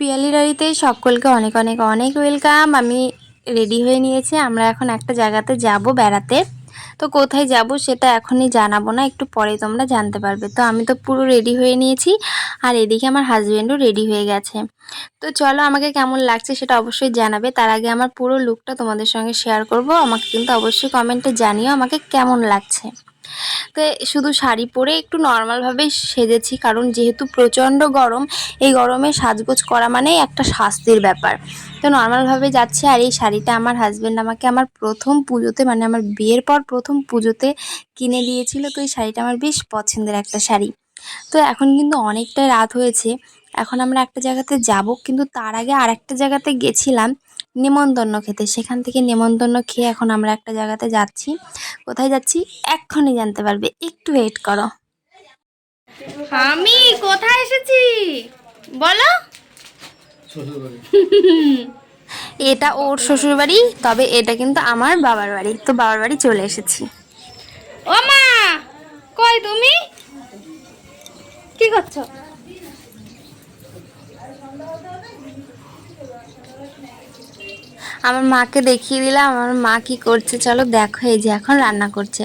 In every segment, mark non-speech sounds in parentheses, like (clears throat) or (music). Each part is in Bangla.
পিয়ালি বাড়িতে সকলকে অনেক অনেক অনেক ওয়েলকাম। আমি রেডি হয়ে নিয়েছি। আমরা এখন একটা জায়গাতে যাব বেড়াতে। তো কোথায় যাব সেটা এখনই জানাব না, একটু পরে তোমরা জানতে পারবে। তো আমি তো পুরো রেডি হয়ে নিয়েছি আর এদিকে আমার হাজব্যান্ডও রেডি হয়ে গেছে। তো চলো আমাকে কেমন লাগছে সেটা অবশ্যই জানাবে। তার আগে আমার পুরো লুকটা তোমাদের সঙ্গে শেয়ার করব। আমাকে কিন্তু অবশ্যই কমেন্টে জানিও আমাকে কেমন লাগছে। তো শুধু শাড়ি পরে একটু নর্মালভাবে সেজেছি, কারণ যেহেতু প্রচণ্ড গরম, এই গরমে সাজগোজ করা মানেই একটা শাস্তির ব্যাপার। তো নর্মালভাবে যাচ্ছে আর এই শাড়িটা আমার হাজব্যান্ড আমাকে আমার প্রথম পুজোতে মানে আমার বিয়ের পর প্রথম পুজোতে কিনে দিয়েছিল, তো এই শাড়িটা আমার বেশ পছন্দের একটা শাড়ি। তো এখন কিন্তু অনেকটাই রাত হয়েছে, এখন আমরা একটা জায়গাতে যাব, কিন্তু তার আগে আর একটা জায়গাতে গেছিলাম। নেমন্তন্ন খেতে। সেখান থেকে নেমন্তন্ন খেয়ে এখন আমরা একটা জায়গাতে যাচ্ছি। কোথায় যাচ্ছি? এক্ষুনি জানতে পারবে। একটু ওয়েট করো। আমি কোথায় এসেছি? বলো। (laughs) এটা ওর শ্বশুর বাড়ি তবে এটা কিন্তু আমার বাবার বাড়ি। তো বাবার বাড়ি চলে এসেছি। ও মা, কই তুমি? কি করছ? আমার মাকে দেখিয়ে দিলাম আমার মা কি করছে চলো দেখো এই যে এখন রান্না করছে।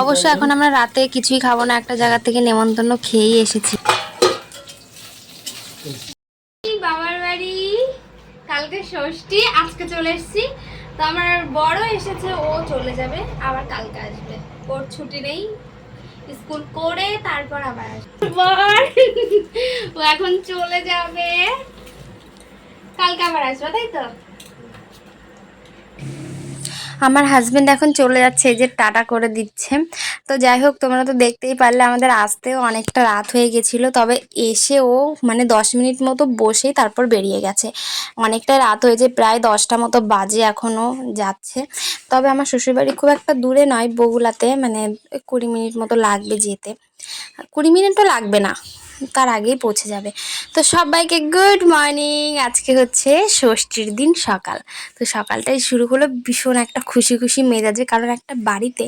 অবশ্য এখন আমরা রাতে কিছুই খাব না একটা জায়গা থেকে নেমন্তন্ন খেয়েই এসেছি। বাবার বাড়ি কালকে ষষ্ঠী আজকে চলে এসেছি। তো আমার বড় এসেছে ও চলে যাবে আবার কালকে আসবে। ওর ছুটি নেই স্কুল করে তারপর আবার আসবে। ও এখন চলে যাবে কালকে আবার আসবে তাই তো? আমার হাজবেন্ড এখন চলে যাচ্ছে, এই যে টাটা করে দিচ্ছে। তো যাই হোক, তোমরা তো দেখতেই পারলে আমাদের আসতেও অনেকটা রাত হয়ে গেছিল, তবে এসে ও মানে দশ মিনিট মতো বসেই তারপর বেরিয়ে গেছে। অনেকটা রাত হয়েছে, প্রায় দশটা মতো বাজে এখনও যাচ্ছে। তবে আমার শ্বশুরবাড়ি খুব একটা দূরে নয়, বগুলাতে মানে কুড়ি মিনিট মতো লাগবে যেতে। কুড়ি মিনিটও লাগবে না। তার আগেই পৌঁছে যাবে। তো সবাইকে গুড মর্নিং আজকে হচ্ছে ষষ্ঠীর দিন সকাল। তো সকালটাই শুরু হলো ভীষণ একটা খুশি খুশি মেজাজে, কারণ একটা বাড়িতে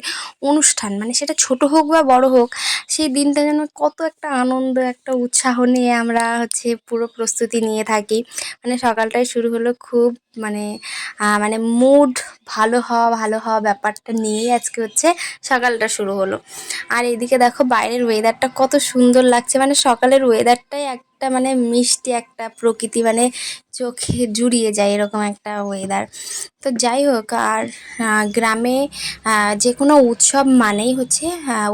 অনুষ্ঠান মানে সেটা ছোট হোক বা বড় হোক, সেই দিনটা যেন কত একটা আনন্দ, একটা উৎসাহ নিয়ে আমরা হচ্ছে পুরো প্রস্তুতি নিয়ে থাকি। মানে সকালটাই শুরু হলো খুব মানে মানে মুড ভালো হওয়া ভালো হওয়া ব্যাপারটা নিয়েই আজকে হচ্ছে সকালটা শুরু হলো। আর এদিকে দেখো বাইরের ওয়েদারটা কত সুন্দর লাগছে। মানে সকালের ওয়েদারটাই একটা মানে মিষ্টি একটা প্রকৃতি মানে চোখে জুড়িয়ে যায় এরকম একটা ওয়েদার তো যাই হোক, আর গ্রামে যে কোনো উৎসব মানেই হচ্ছে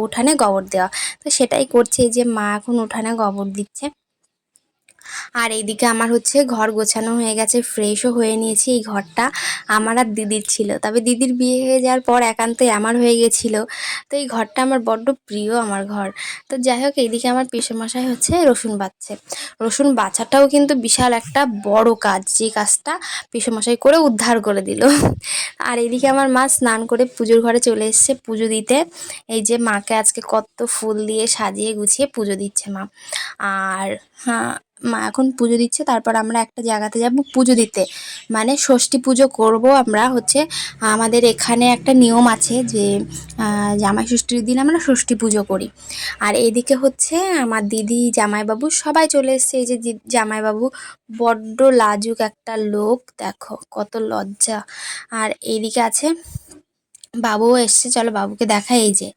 উঠানে গোবর দেওয়া। তো সেটাই করছে যে মা এখন উঠানে গোবর দিচ্ছে। আর এইদিকে আমার হচ্ছে ঘর গোছানো হয়ে গেছে ফ্রেশও হয়ে নিয়েছি এই ঘরটা। আমার আর দিদির ছিল। তবে দিদির বিয়ে হয়ে যাওয়ার পর একান্তই আমার হয়ে গেছিল। তো এই ঘরটা আমার বড্ড প্রিয় আমার ঘর। তো যাই হোক, এইদিকে আমার পেশমশাই হচ্ছে রসুন বাচ্ছে রসুন বাছাটাও কিন্তু বিশাল একটা বড় কাজ। যে কাজটা পেশমশাই করে উদ্ধার করে দিল। আর এইদিকে আমার মা স্নান করে পুজোর ঘরে চলে এসছে পুজো দিতে। এই যে মাকে আজকে কত ফুল দিয়ে সাজিয়ে গুছিয়ে পুজো দিচ্ছে মা। আর হ্যাঁ মা এখন পুজো দিচ্ছে, তারপর আমরা একটা জায়গাতে যাব পুজো দিতে। মানে ষষ্ঠী পুজো করব আমরা হচ্ছে, আমাদের এখানে একটা নিয়ম আছে যে জামাই ষষ্ঠীর দিন আমরা ষষ্ঠী পুজো করি। আর এদিকে হচ্ছে আমার দিদি, জামাইবাবু সবাই চলে এসছে, এই যে জামাইবাবু বড্ড লাজুক একটা লোক, দেখো কত লজ্জা। আর এইদিকে আছে বাবুও এসছে, চলো বাবুকে দেখা এই যে।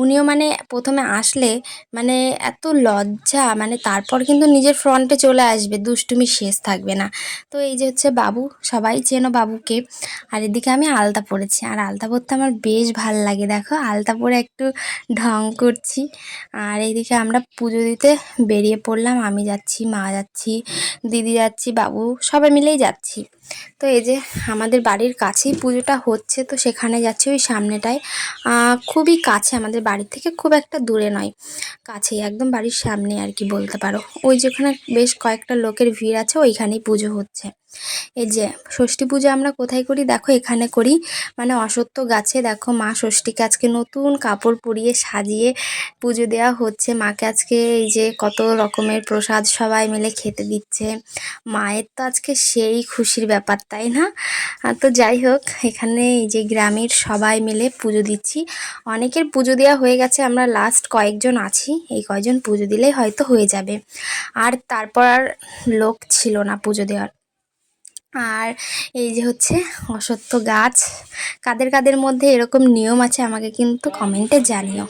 উনিও মানে প্রথমে আসলে মানে এত লজ্জা মানে তারপর কিন্তু নিজের ফ্রন্টে চলে আসবে, দুষ্টুমি শেষ থাকবে না। তো এই যে হচ্ছে বাবু, সবাই চেনো বাবুকে। আর এদিকে আমি আলতা পরেছি, আর আলতা পরতে আমার বেশ ভালো লাগে, দেখো। আলতা পরে একটু ঢং করছি। আর এইদিকে আমরা পুজো দিতে বেরিয়ে পড়লাম, আমি যাচ্ছি, মা যাচ্ছি, দিদি যাচ্ছি, বাবু, সবাই মিলেই যাচ্ছি। তো এই যে আমাদের বাড়ির কাছেই পুজোটা হচ্ছে, তো সেখানে যাচ্ছি ওই সামনেটায় খুবই কাছে আমাদের বাড়ির থেকে, খুব একটা দূরে নয়। কাছেই, একদম বাড়ির সামনে আর কি বলতে পারো। ওই যেখানে বেশ কয়েকটা লোকের ভিড় আছে, ওইখানেই পুজো হচ্ছে। এই যে, ষষ্ঠী পুজো আমরা কোথায় করি? দেখো, এখানে করি। মানে অসত্য গাছে, দেখো, মা ষষ্ঠীকে আজকে নতুন কাপড় পরিয়ে সাজিয়ে পুজো দেওয়া হচ্ছে। মাকে আজকে এই যে কত রকমের প্রসাদ সবাই মিলে খেতে দিচ্ছে। মায়ের তো আজকে সেই খুশির ব্যাপার, তাই না? তো যাই হোক, এখানে এই যে গ্রামের সবাই মিলে পুজো দিচ্ছি। অনেকের পুজো দেওয়া হয়ে গেছে, আমরা লাস্ট কয়েকজন আছি। এই কয়েকজন পুজো দিলেই হয়তো হয়ে যাবে। আর তারপর আর লোক ছিল না পুজো দেওয়ার। আর এই যে হচ্ছে অসত্য গাছ কাদের কাদের মধ্যে এরকম নিয়ম আছে আমাকে কিন্তু কমেন্টে জানিও।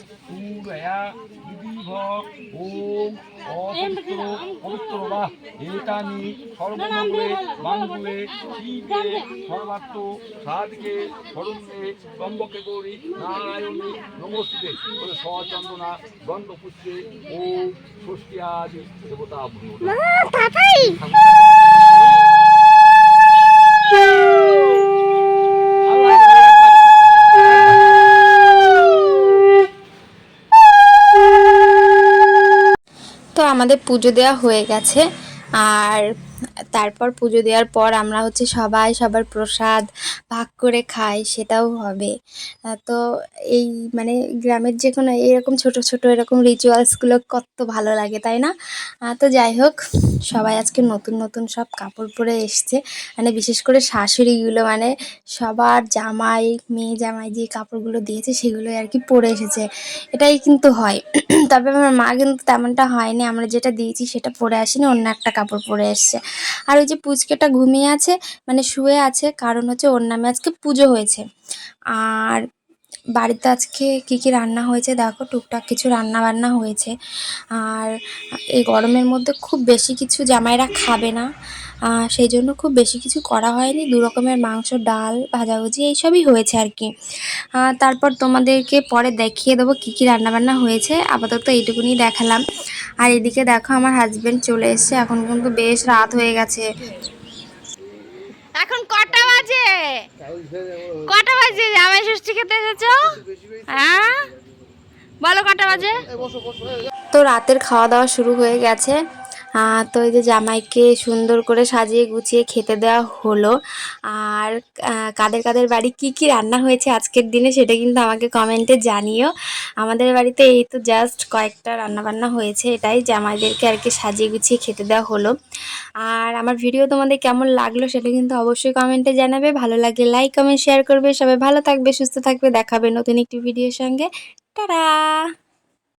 দেবতা আমাদের পুজো দেওয়া হয়ে গেছে। আর তারপর পুজো দেওয়ার পর আমরা হচ্ছে সবাই সবার প্রসাদ ভাগ করে খাই, সেটাও হবে। তো এই মানে গ্রামের যে কোনো এরকম ছোট ছোট এরকম রিচুয়ালসগুলো কত ভালো লাগে, তাই না? তো যাই হোক, সবাই আজকে নতুন নতুন সব কাপড় পরে এসছে। মানে বিশেষ করে শাশুড়িগুলো মানে সবার জামাই, মেয়ে জামাই যে কাপড়গুলো দিয়েছে সেগুলো আর কি পরে এসেছে। এটাই কিন্তু হয়। (clears throat) তবে আমার মা কিন্তু তেমনটা হয়নি। আমরা যেটা দিয়েছি সেটা পরে আসিনি, অন্য একটা কাপড় পরে এসছে। আর ওই যে পুচকেটা ঘুমিয়ে আছে মানে শুয়ে আছে, কারণ হচ্ছে ওর নামে আজকে পুজো হয়েছে। আর বাড়িতে আজকে কি কি রান্না হয়েছে? দেখো, টুকটাক কিছু রান্না বান্না হয়েছে। আর এই গরমের মধ্যে খুব বেশি কিছু জামাইরা খাবে না। সেই জন্য খুব বেশি কিছু করা হয়নি। দু রকমের মাংস, ডাল, ভাজাভুজি এইসবই হয়েছে আর কি। তারপর তোমাদেরকে পরে দেখিয়ে দেবো কী কী রান্নাবান্না হয়েছে। আপাতত এইটুকুনি দেখালাম। আর এদিকে দেখো, আমার হাজব্যান্ড চলে এসেছে। এখন কিন্তু বেশ রাত হয়ে গেছে। এখন কটা বাজে? কটা বাজে? জামাই ষষ্ঠী খেতে এসেছ? হ্যাঁ? বলো কটা বাজে? তো রাতের খাওয়া দাওয়া শুরু হয়ে গেছে। তো এই যে জামাইকে সুন্দর করে সাজিয়ে গুছিয়ে খেতে দেওয়া হলো। আর কাদের কাদের বাড়ি কি কি রান্না হয়েছে আজকের দিনে সেটা কিন্তু আমাকে কমেন্টে জানিও। আমাদের বাড়িতে এই তো জাস্ট কয়েকটা রান্না বান্না হয়েছে, এটাই জামাইদেরকে আর কি সাজিয়ে গুছিয়ে খেতে দেওয়া হলো। আর আমার ভিডিও তোমাদের কেমন লাগল সেটা কিন্তু অবশ্যই কমেন্টে জানাবে। ভালো লাগে লাইক, কমেন্ট, শেয়ার করবে। সবাই ভালো থাকবে, সুস্থ থাকবে। দেখাবে নতুন একটি ভিডিওর সঙ্গে। টাটা!